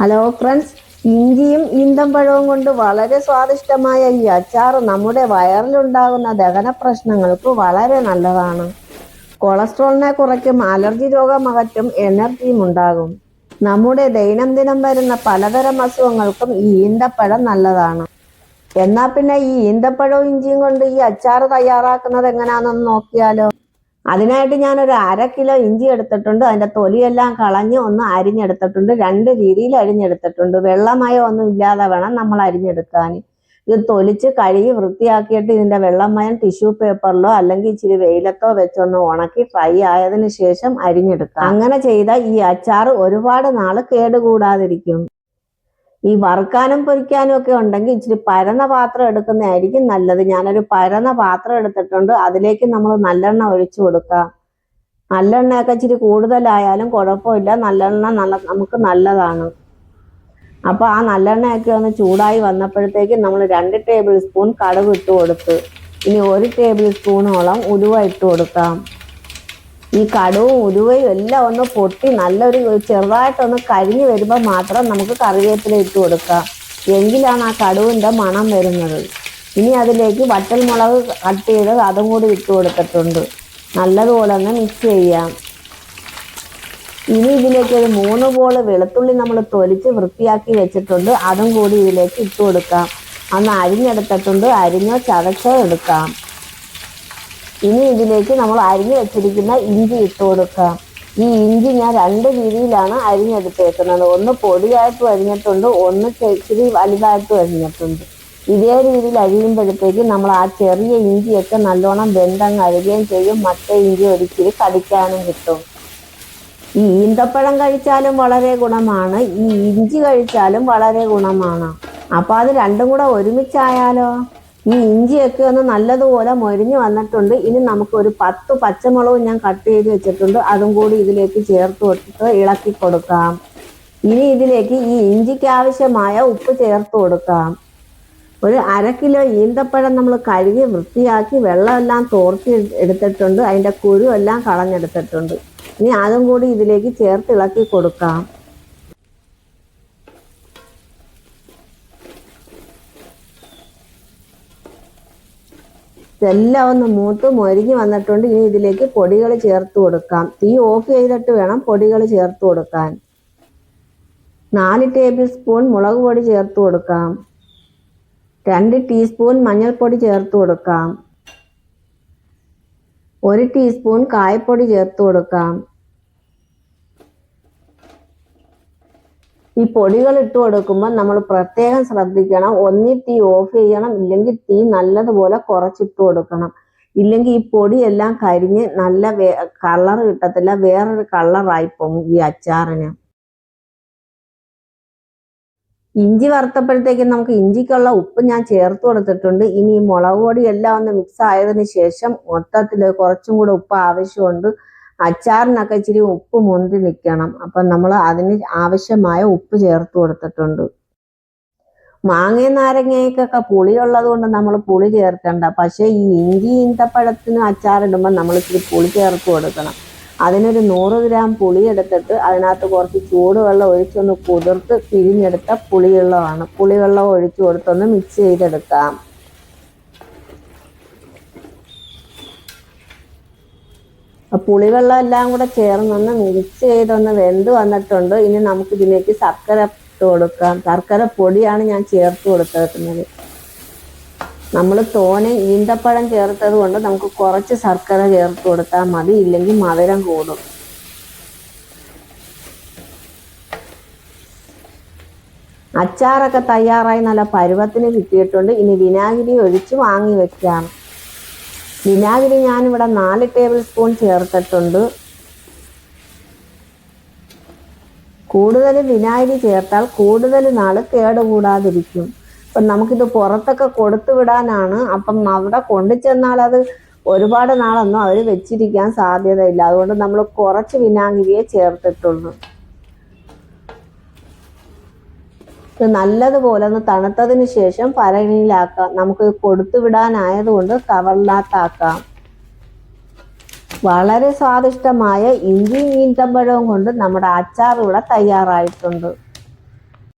Hello friends ഇഞ്ചിയും ഈന്തപ്പഴവും കൊണ്ട് വളരെ സ്വാദിഷ്ടമായ ഈ അച്ചാർ നമ്മുടെ വയറിലുണ്ടാകുന്ന ദഹന പ്രശ്നങ്ങൾക്ക് വളരെ നല്ലതാണ്. കൊളസ്ട്രോളിനെ കുറയ്ക്കും അലർജി രോഗം അകറ്റും എനർജിയും ഉണ്ടാകും. നമ്മുടെ ദൈനംദിനം വരുന്ന പലതരം അസുഖങ്ങൾക്കും ഈ ഈന്തപ്പഴം നല്ലതാണ്. എന്നാൽ പിന്നെ ഈ ഈന്തപ്പഴവും ഇഞ്ചിയും കൊണ്ട് ഈ അച്ചാർ തയ്യാറാക്കുന്നത് എങ്ങനെയാണെന്ന് നോക്കിയാലോ. അതിനായിട്ട് ഞാൻ ഞാനൊരു അര കിലോ ഇഞ്ചി എടുത്തിട്ടുണ്ട്. അതിന്റെ തൊലിയെല്ലാം കളഞ്ഞ് ഒന്ന് അരിഞ്ഞെടുത്തിട്ടുണ്ട്. രണ്ട് രീതിയിൽ അരിഞ്ഞെടുത്തിട്ടുണ്ട്. വെള്ളമയം ഒന്നും ഇല്ലാതെ വേണം നമ്മൾ അരിഞ്ഞെടുക്കാൻ. ഇത് തൊലിച്ച് കഴുകി വൃത്തിയാക്കിയിട്ട് ഇതിന്റെ വെള്ളമയം ടിഷ്യൂ പേപ്പറിലോ അല്ലെങ്കിൽ ഇച്ചിരി വെയിലത്തോ വെച്ചൊന്ന് ഉണക്കി ഫ്രൈ ആയതിനു ശേഷം അരിഞ്ഞെടുക്കാം. അങ്ങനെ ചെയ്താൽ ഈ അച്ചാർ ഒരുപാട് നാൾ കേടുകൂടാതിരിക്കും. ഈ വറുക്കാനും പൊരിക്കാനും ഒക്കെ ഉണ്ടെങ്കിൽ ഇച്ചിരി പരന്ന പാത്രം എടുക്കുന്നതായിരിക്കും നല്ലത്. ഞാനൊരു പരന്ന പാത്രം എടുത്തിട്ടുണ്ട്. അതിലേക്ക് നമ്മൾ നല്ലെണ്ണ ഒഴിച്ചു കൊടുക്കാം. നല്ലെണ്ണയൊക്കെ ഇച്ചിരി കൂടുതലായാലും കുഴപ്പമില്ല. നല്ലെണ്ണ നല്ല നമുക്ക് നല്ലതാണ്. അപ്പോൾ ആ നല്ലെണ്ണയൊക്കെ ഒന്ന് ചൂടായി വന്നപ്പോഴത്തേക്കും നമ്മൾ രണ്ട് ടേബിൾ സ്പൂൺ കടുക് ഇട്ട് കൊടുത്ത് ഇനി ഒരു ടേബിൾ സ്പൂണോളം ഉലുവ ഇട്ട് കൊടുക്കാം. ഈ കടുവും ഉരുവയും എല്ലാം ഒന്ന് പൊട്ടി നല്ലൊരു ചെറുതായിട്ടൊന്ന് കരിഞ്ഞു വരുമ്പോൾ മാത്രം നമുക്ക് കറിവേപ്പില ഇട്ട് കൊടുക്കാം. എങ്കിലാണ് ആ കടുവിന്റെ മണം വരുന്നത്. ഇനി അതിലേക്ക് വട്ടൽമുളക് കട്ട് ചെയ്ത് അതും കൂടി ഇട്ട് കൊടുത്തിട്ടുണ്ട്. നല്ലതുപോലെ ഒന്ന് മിക്സ് ചെയ്യാം. ഇനി ഇതിലേക്ക് ഒരു മൂന്ന് ബോൾ വെളുത്തുള്ളി നമ്മൾ തൊലിച്ച് വൃത്തിയാക്കി വെച്ചിട്ടുണ്ട്. അതും കൂടി ഇതിലേക്ക് ഇട്ട് കൊടുക്കാം. അന്ന് അരിഞ്ഞെടുത്തിട്ടുണ്ട്. അരിഞ്ഞോ ചതച്ചോ എടുക്കാം. ഇനി ഇതിലേക്ക് നമ്മൾ അരിഞ്ഞു വെച്ചിരിക്കുന്ന ഇഞ്ചി ഇട്ട് കൊടുക്കാം. ഈ ഇഞ്ചി ഞാൻ രണ്ട് രീതിയിലാണ് അരിഞ്ഞെടുത്തേക്കുന്നത്. ഒന്ന് പൊടിയായിട്ട് അരിഞ്ഞിട്ടുണ്ട് ഒന്ന് ഇച്ചിരി വലുതായിട്ടും അരിഞ്ഞിട്ടുണ്ട്. ഇതേ രീതിയിൽ അരിയുമ്പോഴത്തേക്ക് നമ്മൾ ആ ചെറിയ ഇഞ്ചിയൊക്കെ നല്ലോണം വെന്തങ്ങ് അരുകയും ചെയ്യും. മറ്റേ ഇഞ്ചി ഒരിച്ചിരി കടിക്കാനും കിട്ടും. ഈ ഈന്തപ്പഴം കഴിച്ചാലും വളരെ ഗുണമാണ്. ഈ ഇഞ്ചി കഴിച്ചാലും വളരെ ഗുണമാണ്. അപ്പൊ അത് രണ്ടും കൂടെ ഒരുമിച്ചായാലോ? ഈ ഇഞ്ചിയൊക്കെ ഒന്ന് നല്ലതുപോലെ മൊരിഞ്ഞു വന്നിട്ടുണ്ട്. ഇനി നമുക്ക് ഒരു പത്ത് പച്ചമുളകും ഞാൻ കട്ട് ചെയ്ത് വെച്ചിട്ടുണ്ട്. അതും കൂടി ഇതിലേക്ക് ചേർത്ത് കൊടുത്തിട്ട് ഇളക്കി കൊടുക്കാം. ഇനി ഇതിലേക്ക് ഈ ഇഞ്ചിക്ക് ആവശ്യമായ ഉപ്പ് ചേർത്ത് കൊടുക്കാം. ഒരു അര കിലോ ഈന്തപ്പഴം നമ്മൾ കഴുകി വൃത്തിയാക്കി വെള്ളമെല്ലാം തോർത്തി എടുത്തിട്ടുണ്ട്. അതിന്റെ കുരു എല്ലാം കളഞ്ഞെടുത്തിട്ടുണ്ട്. ഇനി അതും കൂടി ഇതിലേക്ക് ചേർത്ത് ഇളക്കി കൊടുക്കാം. ഇതെല്ലാം ഒന്ന് മൂത്ത് മൊരിഞ്ഞ് വന്നിട്ടുണ്ട്. ഇനി ഇതിലേക്ക് പൊടികൾ ചേർത്ത് കൊടുക്കാം. തീ ഓഫ് ചെയ്തിട്ട് വേണം പൊടികൾ ചേർത്ത് കൊടുക്കാൻ. നാല് ടേബിൾ സ്പൂൺ മുളക് പൊടി ചേർത്ത് കൊടുക്കാം. രണ്ട് ടീസ്പൂൺ മഞ്ഞൾപ്പൊടി ചേർത്ത് കൊടുക്കാം. ഒരു ടീസ്പൂൺ കായപ്പൊടി ചേർത്ത് കൊടുക്കാം. ഈ പൊടികൾ ഇട്ട് കൊടുക്കുമ്പോൾ നമ്മൾ പ്രത്യേകം ശ്രദ്ധിക്കണം. ഒന്നി തീ ഓഫ് ചെയ്യണം. ഇല്ലെങ്കിൽ തീ നല്ലതുപോലെ കുറച്ചിട്ട് കൊടുക്കണം. ഇല്ലെങ്കിൽ ഈ പൊടിയെല്ലാം കരിഞ്ഞ് നല്ല വേ കളർ കിട്ടത്തില്ല. വേറൊരു കളറായി പോകും ഈ അച്ചാറിന്. ഇഞ്ചി വറുത്തപ്പോഴത്തേക്കും നമുക്ക് ഇഞ്ചിക്കുള്ള ഉപ്പ് ഞാൻ ചേർത്ത് കൊടുത്തിട്ടുണ്ട്. ഇനി മുളക് പൊടി എല്ലാം ഒന്ന് മിക്സ് ആയതിനു ശേഷം മൊത്തത്തിൽ കുറച്ചും കൂടെ ഉപ്പ് ആവശ്യമുണ്ട്. അച്ചാറിനൊക്കെ ഇച്ചിരി ഉപ്പ് മുന്തി നിൽക്കണം അപ്പം നമ്മൾ അതിന് ആവശ്യമായ ഉപ്പ് ചേർത്ത് കൊടുത്തിട്ടുണ്ട്. മാങ്ങയും നാരങ്ങയ്ക്കൊക്കെ പുളിയുള്ളത് കൊണ്ട് നമ്മൾ പുളി ചേർക്കണ്ട. പക്ഷേ ഈ ഇഞ്ചി ഈന്തപ്പഴത്തിന് അച്ചാറിടുമ്പോൾ നമ്മൾ ഇച്ചിരി പുളി ചേർത്ത് കൊടുക്കണം. അതിനൊരു നൂറ് ഗ്രാം പുളി എടുത്തിട്ട് അതിനകത്ത് കുറച്ച് ചൂടുവെള്ളം ഒഴിച്ചൊന്ന് കുതിർത്ത് പിഴിഞ്ഞെടുത്ത പുളിവെള്ളമാണ്. പുളിവെള്ളം ഒഴിച്ചു കൊടുത്തൊന്ന് മിക്സ് ചെയ്തെടുക്കാം. പുളിവെള്ളം എല്ലാം കൂടെ ചേർന്നൊന്ന് മിക്സ് ചെയ്തൊന്ന് വെന്ത് വന്നിട്ടുണ്ട്. ഇനി നമുക്ക് ഇതിലേക്ക് ശർക്കര ഇട്ട് കൊടുക്കാം. ശർക്കര പൊടിയാണ് ഞാൻ ചേർത്ത് കൊടുത്തേക്കുന്നത് നമ്മൾ തോനെ ഈന്തപ്പഴം ചേർത്തത് കൊണ്ട് നമുക്ക് കുറച്ച് ശർക്കര ചേർത്ത് കൊടുത്താൽ മതി ഇല്ലെങ്കിൽ മധുരം കൂടും. അച്ചാറൊക്കെ തയ്യാറായി നല്ല പരുവത്തിന് കിട്ടിയിട്ടുണ്ട്. ഇനി വിനാഗിരി ഒഴിച്ച് വാങ്ങി വെക്കാം. വിനാഗിരി ഞാനിവിടെ നാല് ടേബിൾ സ്പൂൺ ചേർത്തിട്ടുണ്ട്. കൂടുതൽ വിനാഗിരി ചേർത്താൽ കൂടുതൽ നാൾ കേടുകൂടാതിരിക്കും. അപ്പം നമുക്കിത് പുറത്തൊക്കെ കൊടുത്തു വിടാനാണ്. അപ്പം അവിടെ കൊണ്ടു ചെന്നാൽ അത് ഒരുപാട് നാളൊന്നും അവർ വെച്ചിരിക്കാൻ സാധ്യതയില്ല. അതുകൊണ്ട് നമ്മൾ കുറച്ച് വിനാഗിരിയെ ചേർത്തിട്ടുള്ളൂ ഇത് നല്ലതുപോലെ ഒന്ന് തണുത്തതിന് ശേഷം പരണിയിലാക്കാം. നമുക്ക് കൊടുത്തു വിടാനായതുകൊണ്ട് കവറിനകത്താക്കാം വളരെ സ്വാദിഷ്ടമായ ഇഞ്ചിയും തമ്പഴവും കൊണ്ട് നമ്മുടെ അച്ചാർ ഇവിടെ തയ്യാറായിട്ടുണ്ട്.